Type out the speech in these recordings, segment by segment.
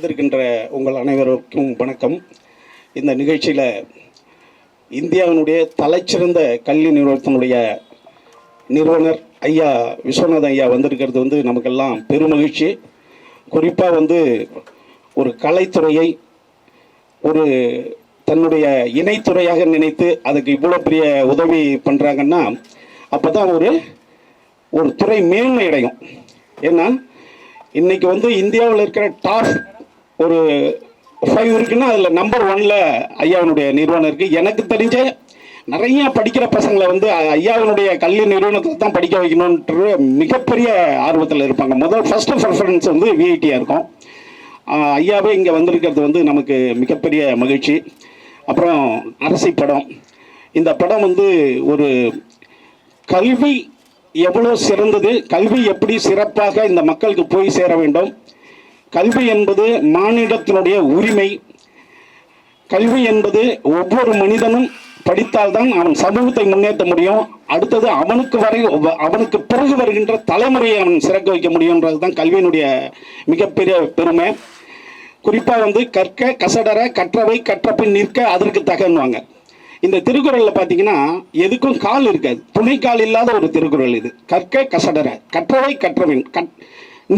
வந்திருக்கின்ற உங்கள் அனைவருக்கும் வணக்கம். இந்த நிகழ்ச்சியில் இந்தியாவினுடைய தலைச்சிறந்த கல்வி நிறுவனத்தினுடைய நிறுவனர் ஐயா விஸ்வநாதன் ஐயா வந்திருக்கிறது வந்து நமக்கெல்லாம் பெருமகிழ்ச்சி. குறிப்பாக வந்து ஒரு கலைத்துறையை ஒரு தன்னுடைய இணைத்துறையாக நினைத்து அதுக்கு இவ்வளோ பெரிய உதவி பண்ணுறாங்கன்னா அப்போ தான் ஒரு ஒரு துறை மேன்மை அடையும் ஏன்னா இன்றைக்கி வந்து இந்தியாவில் இருக்கிற டாப் ஒரு ஃபைவ் இருக்குன்னா அதில் நம்பர் ஒன்ல ஐயாவினுடைய நிறுவனம் இருக்குது எனக்கு தெரிஞ்ச நிறைய படிக்கிற பசங்களை வந்து ஐயாவினுடைய கல்வி நிறுவனத்தில் தான் படிக்க வைக்கணுன்ற மிகப்பெரிய ஆர்வத்தில் இருப்பாங்க. முதல் ஃபர்ஸ்ட் ப்ரிஃபரன்ஸ் வந்து விஐடியாக இருக்கும். ஐயாவே இங்கே வந்திருக்கிறது வந்து நமக்கு மிகப்பெரிய மகிழ்ச்சி. அப்புறம் அரசி படம். இந்த படம் வந்து ஒரு கல்வி எவ்வளோ சிறந்தது கல்வி எப்படி சிறப்பாக இந்த மக்களுக்கு போய் சேர வேண்டும் கல்வி என்பது மானிடத்தினுடைய உரிமை. கல்வி என்பது ஒவ்வொரு மனிதனும் படித்தால்தான் அவன் சமூகத்தை முன்னேற்ற முடியும். அடுத்தது அவனுக்கு வரை அவனுக்கு பிறகு வருகின்ற தலைமுறையை அவன் சிறக்க வைக்க முடியுன்றது தான் கல்வியினுடைய மிகப்பெரிய பெருமை. குறிப்பாக வந்து கற்க கசடர கற்றவை கற்றபின் நிற்க அதற்கு தகன்வாங்க இந்த திருக்குறளில் பார்த்தீங்கன்னா எதுக்கும் கால் இருக்காது. துணை கால் இல்லாத ஒரு திருக்குறள் இது. கற்க கசடர கற்றவை கற்றவின் கற்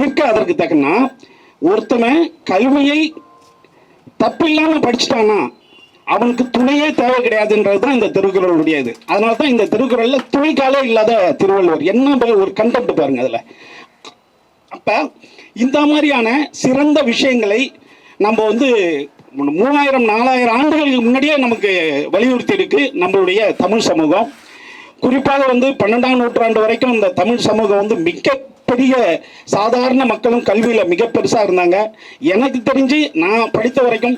நிற்க அதற்கு தக்கன்னா ஒருத்தனை கல்வியை தப்பில்லாமல் படிச்சுட்டானா அவனுக்கு துணையே தேவை கிடையாதுன்றது தான் இந்த திருக்குறளுடைய இது. அதனால தான் இந்த திருக்குறளில் துணைக்காலே இல்லாத திருவள்ளுவர். என்ன ஒரு கண்டெப்ட் பாருங்க அதில். அப்போ இந்த மாதிரியான சிறந்த விஷயங்களை நம்ம வந்து மூவாயிரம் நாலாயிரம் ஆண்டுகளுக்கு முன்னாடியே நமக்கு வலியுறுத்தி இருக்கு நம்மளுடைய தமிழ் சமூகம். குறிப்பாக வந்து பன்னெண்டாம் நூற்றாண்டு வரைக்கும் இந்த தமிழ் சமூகம் வந்து மிக்க மிகப்பெரிய சாதாரண மக்களும் கல்வியில் மிக பெருசாக இருந்தாங்க. எனக்கு தெரிஞ்சு நான் படித்த வரைக்கும்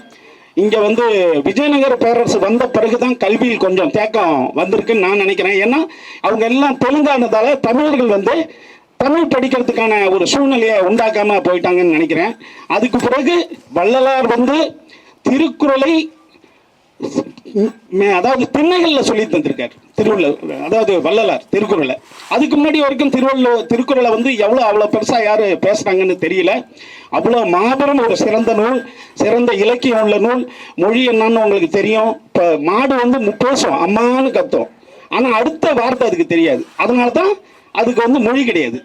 இங்கே வந்து விஜயநகர பேரரசு வந்த பிறகு தான் கல்வியில் கொஞ்சம் தேக்கம் வந்திருக்குன்னு நான் நினைக்கிறேன். ஏன்னா அவங்க எல்லாம் தெலுங்கானதால் தமிழர்கள் வந்து தமிழ் படிக்கிறதுக்கான ஒரு சூழ்நிலையை உண்டாக்காம போயிட்டாங்கன்னு நினைக்கிறேன். அதுக்கு பிறகு வள்ளலார் வந்து திருக்குறளை அதாவது திண்ணைகளில் சொல்லி தந்திருக்கார். திருவள்ளுவர் அதாவது வள்ளலார் திருக்குறளை. அதுக்கு முன்னாடி வரைக்கும் திருவள்ளுவர் திருக்குறளை வந்து எவ்வளோ அவ்வளோ பெருசாக யார் பேசுனாங்கன்னு தெரியல. அவ்வளோ மாபெரும் ஒரு சிறந்த நூல் சிறந்த இலக்கியம் உள்ள நூல். மொழி என்னன்னு உங்களுக்கு தெரியும். இப்போ மாடு வந்து மு- பேசும் அம்மான்னு கத்தும். ஆனால் அடுத்த வார்த்தை அதுக்கு தெரியாது. அதனால தான் அதுக்கு வந்து மொழி கிடையாது.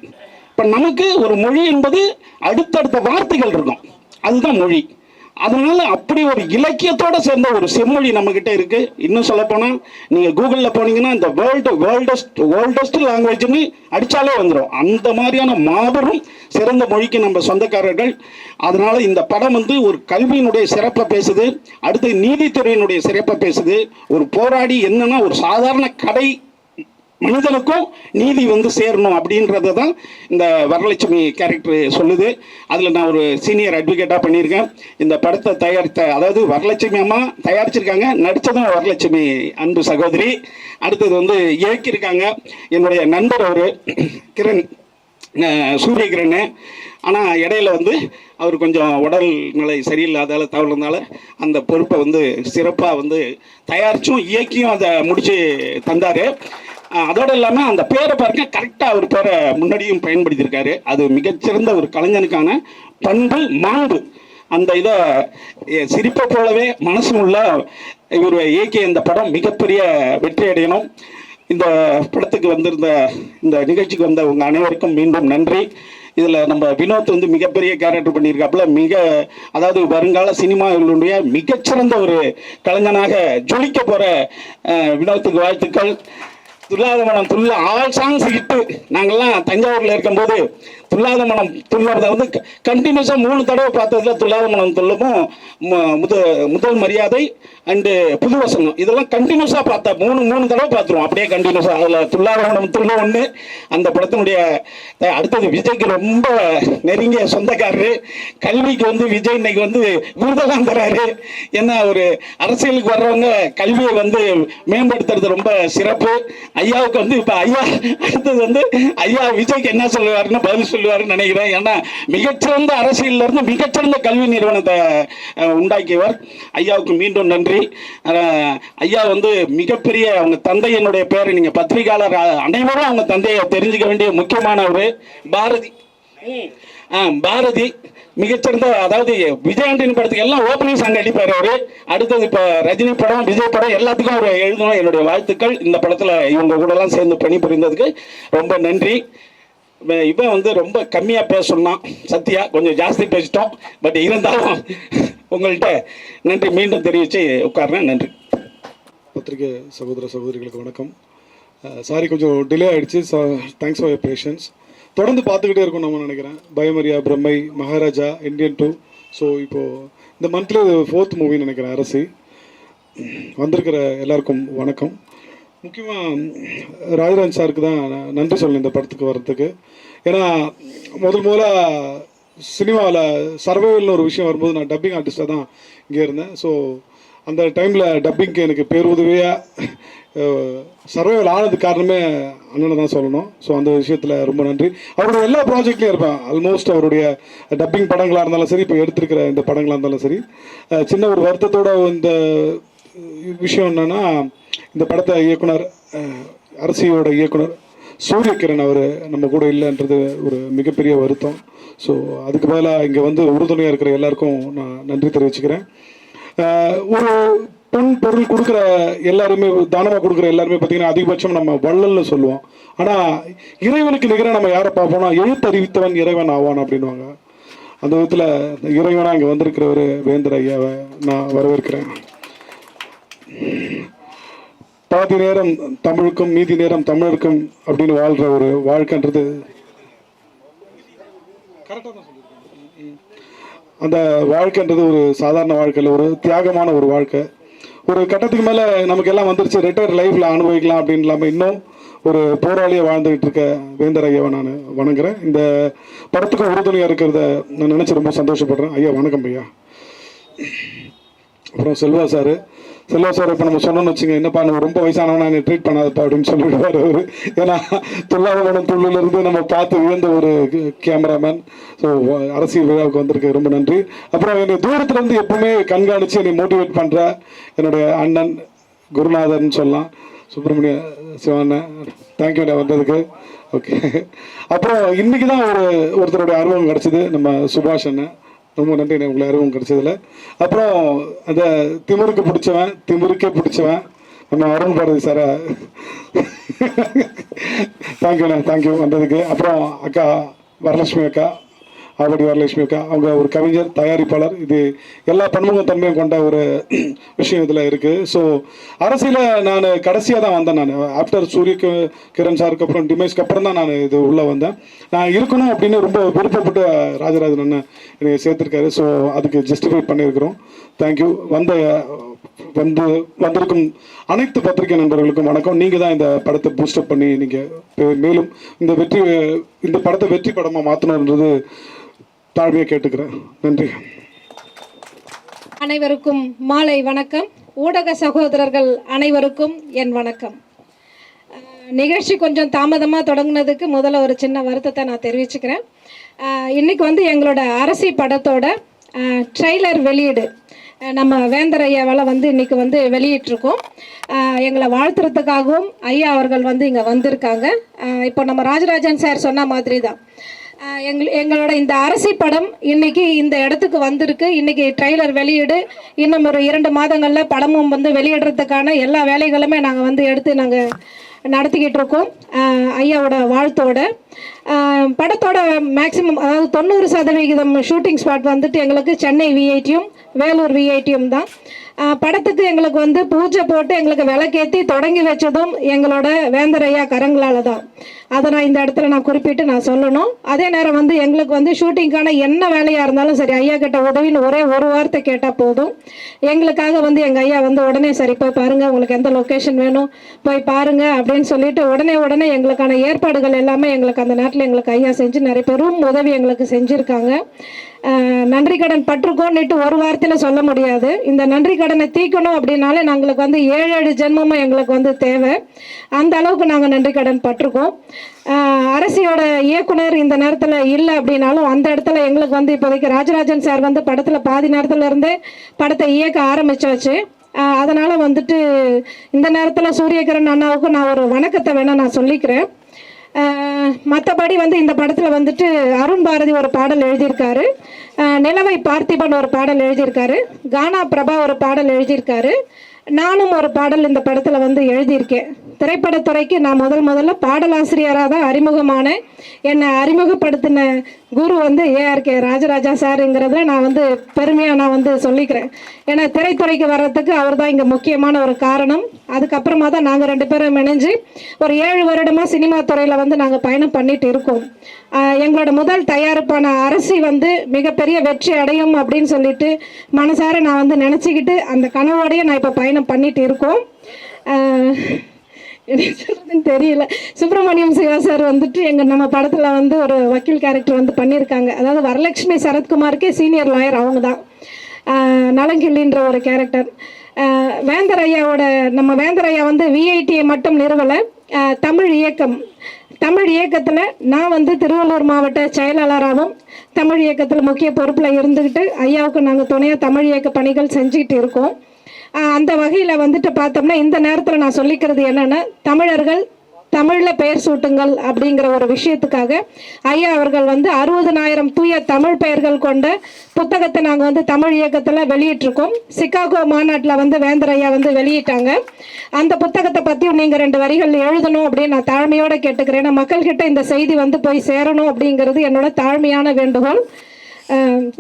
இப்போ நமக்கு ஒரு மொழி என்பது அடுத்தடுத்த வார்த்தைகள் இருக்கும். அதுதான் மொழி. அதனால அப்படி ஒரு இலக்கியத்தோட சேர்ந்த ஒரு செம்மொழி நம்ம கிட்ட இருக்கு. இன்னும் சொல்ல போனா நீங்க கூகுள்ல போனீங்கன்னா இந்த வேர்ல்டு வேர்ல்டஸ்ட் வேர்ல்டஸ்ட் லாங்குவேஜ்னு அடிச்சாலே வந்துடும் அந்த மாதிரியான மாபெரும் சிறந்த மொழிக்கு நம்ம சொந்தக்காரர்கள். அதனால இந்த படம் வந்து ஒரு கல்வியினுடைய சிறப்பை பேசுது. அடுத்து நீதித்துறையினுடைய சிறப்பை பேசுது. ஒரு போராடி என்னன்னா ஒரு சாதாரண கடை மனிதனுக்கும் நீதி வந்து சேரணும் அப்படின்றத தான் இந்த வரலட்சுமி கேரக்டர் சொல்லுது. அதில் நான் ஒரு சீனியர் அட்வொகேட்டாக பண்ணியிருக்கேன். இந்த படத்தை தயாரித்த அதாவது வரலட்சுமி அம்மா தயாரிச்சிருக்காங்க. நடித்ததும் வரலட்சுமி அன்பு சகோதரி. அடுத்தது வந்து இயக்கியிருக்காங்க. என்னுடைய நண்பர் ஒரு கிரண் சூரிய கிரண் ஆனால் இடையில வந்து அவர் கொஞ்சம் உடல் நிலை சரியில்லாதால தவறுனால அந்த பொறுப்பை வந்து சிறப்பாக வந்து தயாரித்தும் இயக்கியும் அதை முடித்து தந்தார். அதோடு இல்லாமல் அந்த பேரை பாருங்க கரெக்டாக அவர் பேரை முன்னாடியும் பயன்படுத்தியிருக்காரு. அது மிகச்சிறந்த ஒரு கலைஞனுக்கான பண்பு மாண்பு. அந்த இதை சிரிப்பை போலவே மனசு உள்ள இவர் இயக்கிய இந்த படம் மிகப்பெரிய வெற்றி அடையணும். இந்த படத்துக்கு வந்திருந்த இந்த நிகழ்ச்சிக்கு வந்த உங்கள் அனைவருக்கும் மீண்டும் நன்றி. இதில் நம்ம வினோத் வந்து மிகப்பெரிய கேரக்டர் பண்ணியிருக்காப்புல. மிக அதாவது வருங்கால சினிமாவினுடைய மிகச்சிறந்த ஒரு கலைஞனாக ஜொலிக்க போகிற வினோத்துக்கு வாழ்த்துக்கள். துல்லாத மனம் துள்ள ஆல் சாங்ஸ் ஹிட்டு நாங்கள்லாம் தஞ்சாவூரில் இருக்கும்போது துல்லாத மனம் துள்ளறத வந்து கண்டினியூஸாக மூணு தடவை பார்த்ததுல துல்லாத மனம் துள்ளமும் முத முதல் மரியாதை அண்டு புது வசனம் இதெல்லாம் கண்டினியூஸாக பார்த்தா மூணு மூணு தடவை பார்த்துருவோம். அப்படியே கண்டினியூஸாக அதில் துல்லாத மனம் துள்ள ஒன்று அந்த படத்தினுடைய அடுத்தது விஜய்க்கு ரொம்ப நெருங்கிய சொந்தக்காரரு. கல்விக்கு வந்து விஜய் இன்னைக்கு வந்து விருதெல்லாம் தராரு. ஏன்னா ஒரு அரசியலுக்கு வர்றவங்க கல்வியை வந்து மேம்படுத்துறது ரொம்ப சிறப்பு. ஐயாவுக்கு வந்து இப்ப ஐயா அடுத்தது வந்து ஐயா விஜய்க்கு என்ன சொல்லுவாருன்னு பதில் சொல்லுவாருன்னு நினைக்கிறேன். ஏன்னா மிகச்சிறந்த அரசியல்ல இருந்து மிகச்சிறந்த கல்வி நிறுவனத்தை உண்டாக்கியவர். ஐயாவுக்கு மீண்டும் நன்றி. ஐயா வந்து மிகப்பெரிய அவங்க தந்தையினுடைய பேரை நீங்க பத்திரிகையாளர் அனைவரும் அவங்க தந்தையை தெரிஞ்சுக்க வேண்டிய முக்கியமானவர் பாரதி. பாரதி மிகச்சிறந்த அதாவது விஜயாண்டின் படத்துக்கு எல்லாம் ஓப்பனிங் சாங் அடிப்பார் அவரு. அடுத்தது இப்போ ரஜினி படம் விஜய் படம் எல்லாத்துக்கும் அவர் எழுதணும் என்னுடைய வாழ்த்துக்கள். இந்த படத்தில் இவங்க கூடலாம் சேர்ந்து பணிபுரிந்ததுக்கு ரொம்ப நன்றி. இவன் வந்து ரொம்ப கம்மியாக பேசணும்னா சத்யா கொஞ்சம் ஜாஸ்தி பேசிட்டோம். பட் இருந்தாலும் உங்கள்கிட்ட நன்றி. மீண்டும் தெரிவித்து உட்கார்றேன் நன்றி. பத்திரிகை சகோதர சகோதரிகளுக்கு வணக்கம். சாரி கொஞ்சம் டிலே ஆயிடுச்சு. தேங்க்ஸ் ஃபார் யர் பேஷன்ஸ் தொடர்ந்து பார்த்துக்கிட்டே இருக்கும் நம்ம நினைக்கிறேன். Bayamariya Brammai Maharaja Indian two so இப்போது இந்த மந்த்லி ஃபோர்த் மூவின்னு நினைக்கிறேன் அரசி. வந்திருக்கிற எல்லாருக்கும் வணக்கம். முக்கியமாக ராஜராஜ் சாருக்கு தான் நான் நன்றி சொல்லணும் இந்த படத்துக்கு வர்றதுக்கு. ஏன்னா முதல் முதல்ல சினிமாவில் சர்வைவல்னு ஒரு விஷயம் வரும்போது நான் டப்பிங் ஆர்டிஸ்டாக தான் இங்கே இருந்தேன். ஸோ அந்த டைமில் டப்பிங்க்கு எனக்கு பேருதவியாக சர்வைவல் ஆனது காரணமே அண்ணனை தான் சொல்லணும். ஸோ அந்த விஷயத்தில் ரொம்ப நன்றி. அவருடைய எல்லா ப்ராஜெக்ட்லையும் இருப்பேன். ஆல்மோஸ்ட் அவருடைய டப்பிங் படங்களாக இருந்தாலும் சரி இப்போ எடுத்திருக்கிற இந்த படங்களாக இருந்தாலும் சரி. சின்ன ஒரு வருத்தத்தோட இந்த விஷயம் என்னென்னா இந்த படத்தை இயக்குனர் அரசியோட இயக்குனர் சூரியகிரண் அவர் நம்ம கூட இல்லைன்றது ஒரு மிகப்பெரிய வருத்தம். ஸோ அதுக்கு பதிலாக இங்கே வந்து உறுதுணையாக இருக்கிற எல்லாருக்கும் நான் நன்றி தெரிவிச்சுக்கிறேன். ஒரு பொன் பொருள் கொடுக்குற எல்லாருமே தானமாக கொடுக்குற எல்லாருமே பார்த்தீங்கன்னா அதிகபட்சம் நம்ம வள்ளல்னு சொல்லுவோம். ஆனால் இறைவனுக்கு நிகராக நம்ம யாரை பார்ப்போம்னா எழுத்தறிவித்தவன் இறைவன் ஆவான் அப்படின்வாங்க அந்த விதத்தில் இறைவனாக இங்கே வந்திருக்கிறவர் வேந்தர் ஐயாவை நான் வரவேற்கிறேன். பாதி நேரம் தமிழுக்கும் மீதி நேரம் தமிழருக்கும் அப்படின்னு வாழ்கிற ஒரு வாழ்க்கைன்றது. கரெக்டாக தான் அந்த வாழ்க்கைன்றது ஒரு சாதாரண வாழ்க்கையில் ஒரு தியாகமான ஒரு வாழ்க்கை. ஒரு கட்டத்துக்கு மேலே நமக்கு எல்லாம் வந்துருச்சு. ரிட்டையர் லைஃப்பில் அனுபவிக்கலாம் அப்படின்னு இல்லாமல் இன்னும் ஒரு போராளியை வாழ்ந்துகிட்டு இருக்க வேந்தர் ஐயாவை நான் வணங்குறேன். இந்த படத்துக்கு உறுதுணையாக இருக்கிறத நான் நினச்சி ரொம்ப சந்தோஷப்படுறேன். ஐயா வணக்கம் ஐயா. அப்புறம் செல்வா சார் செல்வா சார் இப்போ நம்ம சொன்னோம்னு வச்சுங்க என்னப்பா நம்ம ரொம்ப வயசானவனா என்னை ட்ரீட் பண்ணாதப்பா அப்படின்னு சொல்லிடுவார் அவர். ஏன்னா துல்லாவனம் துள்ளிலிருந்து நம்ம பார்த்து விழுந்த ஒரு கேமராமேன் ஸோ அரசியல் விழாவுக்கு வந்திருக்கு ரொம்ப நன்றி. அப்புறம் என்னை தூரத்துலேருந்து எப்பவுமே கண்காணித்து என்னை மோட்டிவேட் பண்ணுற என்னுடைய அண்ணன் குருநாதர்னு சொல்லலாம். சுப்பிரமணிய சிவண்ணன் தேங்க்யூ வந்ததுக்கு. ஓகே அப்புறம் இன்னைக்கு தான் ஒரு ஒருத்தருடைய அனுபவம் கிடச்சிது. நம்ம சுபாஷ் அண்ணன். ரொம்ப நன்றி எனக்கு உங்களை அறிவும் கிடைச்சதில். அப்புறம் அந்த திமுருக்கு பிடிச்சவன் திமுருக்கே பிடிச்சவன். நம்ம அருண் பாரதி சாரா. தேங்க்யூண்ணே தேங்க்யூ வந்ததுக்கு. அப்புறம் அக்கா வரலட்சுமி அக்கா. ஆவடி வரலட்சுமி அக்கா அவங்க ஒரு கவிஞர் தயாரிப்பாளர் இது எல்லா பன்முக தன்மையும் கொண்ட ஒரு விஷயம் இதில் இருக்குது ஸோ அரசியலில் நான் கடைசியாக தான் வந்தேன் நான். ஆஃப்டர் சூரிய கிரண் சாருக்கு அப்புறம் டிமேஷ்க்கு அப்புறம் தான் நான் இது உள்ளே வந்தேன். நான் இருக்கணும் அப்படின்னு ரொம்ப விருப்பப்பட்டு ராஜராஜன் அண்ணன் என்னை சேர்த்துருக்காரு. ஸோ அதுக்கு ஜஸ்டிஃபை பண்ணியிருக்கிறோம். தேங்க்யூ வந்த வந்து வந்திருக்கும் அனைத்து பத்திரிகை நண்பர்களுக்கும் வணக்கம். நீங்கள் தான் இந்த படத்தை பூஸ்டப் பண்ணி நீங்கள் மேலும் இந்த வெற்றி இந்த படத்தை வெற்றி படமாக மாற்றணுன்றது தாழ்மையை கேட்டுக்கிறேன். நன்றி. அனைவருக்கும் மாலை வணக்கம். ஊடக சகோதரர்கள் அனைவருக்கும் என் வணக்கம். நிகழ்ச்சி கொஞ்சம் தாமதமாக தொடங்கினதுக்கு முதல்ல ஒரு சின்ன வருத்தத்தை நான் தெரிவிச்சுக்கிறேன். இன்றைக்கி வந்து எங்களோட அரசி படத்தோட ட்ரெய்லர் வெளியீடு நம்ம வேந்தர் ஐயாவால் வந்து இன்னைக்கு வந்து வெளியிட்டிருக்கோம். எங்களை வாழ்த்துறதுக்காகவும் ஐயா அவர்கள் வந்து இங்கே வந்திருக்காங்க. இப்போ நம்ம ராஜராஜன் சார் சொன்ன மாதிரி தான் எங்கள் எங்களோட இந்த அரசி படம் இன்னைக்கு இந்த இடத்துக்கு வந்திருக்கு. இன்னைக்கு ட்ரெய்லர் வெளியீடு. இன்னும் ஒரு இரண்டு மாதங்களில் படமும் வந்து வெளியிடுறதுக்கான எல்லா வேலைகளுமே நாங்கள் வந்து எடுத்து நாங்கள் நடத்திக்கிட்டு இருக்கோம். ஐயாவோட வாழ்த்தோட. படத்தோட மேக்ஸிமம் அதாவது தொண்ணூறு சதவிகிதம் ஷூட்டிங் ஸ்பாட் வந்துட்டு எங்களுக்கு சென்னை விஐடியும் வேலூர் விஐடியும் தான். படத்துக்கு எங்களுக்கு வந்து பூஜை போட்டு எங்களுக்கு விளக்கேற்றி தொடங்கி வச்சதும் எங்களோட வேந்தரையா கரங்களால் தான். அதை நான் இந்த இடத்துல நான் குறிப்பிட்டு நான் சொல்லணும். அதே நேரம் வந்து எங்களுக்கு வந்து ஷூட்டிங்க்கான என்ன வேலையாக இருந்தாலும் சரி ஐயா கிட்ட உதவின்னு ஒரே ஒரு வார்த்தை கேட்டால் போதும். எங்களுக்காக வந்து எங்கள் ஐயா வந்து உடனே சரி போய் பாருங்கள் உங்களுக்கு எந்த லொக்கேஷன் வேணும்? போய் பாருங்கள் அப்படின்னு சொல்லிட்டு உடனே உடனே எங்களுக்கான ஏற்பாடுகள் எல்லாமே எங்களுக்கு அந்த நேரத்தில் எங்களுக்கு ஐயா செஞ்சு நிறைய பெரும் உதவி எங்களுக்கு செஞ்சுருக்காங்க. நன்றி கடன் பட்டிருக்கோன்னுட்டு ஒரு வாரத்தில் சொல்ல முடியாது. இந்த நன்றி கடனை தீக்கணும் அப்படின்னாலே நாங்களுக்கு வந்து ஏழு ஏழு ஜென்மமும் எங்களுக்கு வந்து தேவை. அந்த அளவுக்கு நாங்கள் நன்றி கடன் பட்டிருக்கோம். அரசியோட இயக்குனர் இந்த நேரத்தில் இல்லை அப்படின்னாலும் அந்த இடத்துல எங்களுக்கு வந்து இப்போதைக்கு ராஜராஜன் சார் வந்து படத்தில் பாதி நேரத்துல இருந்தே படத்தை இயக்க ஆரம்பிச்சாச்சு. அதனால் வந்துட்டு இந்த நேரத்தில் சூரியகிரண் அண்ணாவுக்கு நான் ஒரு வணக்கத்தை வேணால் நான் சொல்லிக்கிறேன். மற்றபடி வந்து இந்த படத்தில் வந்துட்டு அருண் பாரதி ஒரு பாடல் எழுதியிருக்காரு. நிலவை பார்த்திபன் ஒரு பாடல் எழுதியிருக்காரு. கானா பிரபா ஒரு பாடல் எழுதியிருக்காரு. நானும் ஒரு பாடல் இந்த படத்தில் வந்து எழுதியிருக்கேன். திரைப்படத்துறைக்கு நான் முதல் முதல்ல பாடலாசிரியராக தான் அறிமுகமானேன் என்னை அறிமுகப்படுத்தின குரு வந்து ஏஆர்கே ராஜராஜா சாருங்கிறத நான் வந்து பெருமையாக நான் வந்து சொல்லிக்கிறேன். ஏன்னா திரைத்துறைக்கு வர்றதுக்கு அவர் தான் இங்கே முக்கியமான ஒரு காரணம். அதுக்கப்புறமா தான் நாங்கள் ரெண்டு பேரும் இணைஞ்சு ஒரு ஏழு வருடமாக சினிமா துறையில் வந்து நாங்கள் பயணம் பண்ணிட்டு இருக்கோம். எங்களோட முதல் தயாரிப்பான அரசி வந்து மிகப்பெரிய வெற்றி அடையும் அப்படின்னு சொல்லிட்டு மனசார நான் வந்து நினச்சிக்கிட்டு அந்த கனவோடையே நான் இப்போ பயணம் பண்ணிட்டு இருக்கோம். என்ன தெரியல. சுப்பிரமணியம் சிவா சார் வந்துட்டு எங்கள் நம்ம படத்தில் வந்து ஒரு வக்கீல் கேரக்டர் வந்து பண்ணியிருக்காங்க. அதாவது வரலட்சுமி சரத்குமாருக்கே சீனியர் லாயர் அவங்க தான். நலங்கிள்ளின்ற ஒரு கேரக்டர் வேந்தர் ஐயாவோட நம்ம வேந்தர் ஐயா வந்து விஐடியை மட்டும் நிறுவலை. தமிழ் இயக்கம். தமிழ் இயக்கத்தில் நான் வந்து திருவள்ளூர் மாவட்ட செயலாளராகவும் தமிழ் இயக்கத்தில் முக்கிய பொறுப்பில் இருந்துக்கிட்டு ஐயாவுக்கு நாங்கள் துணையாக தமிழ் இயக்க பணிகள் செஞ்சுக்கிட்டு இருக்கோம். அந்த வகையில் வந்துட்டு பார்த்தோம்னா இந்த நேரத்தில் நான் சொல்லிக்கிறது என்னென்னா தமிழர்கள் தமிழில் பெயர் சூட்டுங்கள் அப்படிங்கிற ஒரு விஷயத்துக்காக ஐயா அவர்கள் வந்து அறுபதனாயிரம் தூய தமிழ் பெயர்கள் கொண்ட புத்தகத்தை நாங்கள் வந்து தமிழ் இயக்கத்தில் வெளியிட்டிருக்கோம். சிக்காகோ மாநாட்டில் வந்து வேந்தர் ஐயா வந்து வெளியிட்டாங்க. அந்த புத்தகத்தை பற்றியும் நீங்கள் ரெண்டு வரிகள் எழுதணும் அப்படின்னு நான் தாழ்மையோடு கேட்டுக்கிறேன். ஏன்னா மக்கள்கிட்ட இந்த செய்தி வந்து போய் சேரணும் அப்படிங்கிறது என்னோட தாழ்மையான வேண்டுகோள்.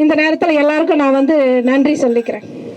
இந்த நேரத்தில் எல்லாருக்கும் நான் வந்து நன்றி சொல்லிக்கிறேன்.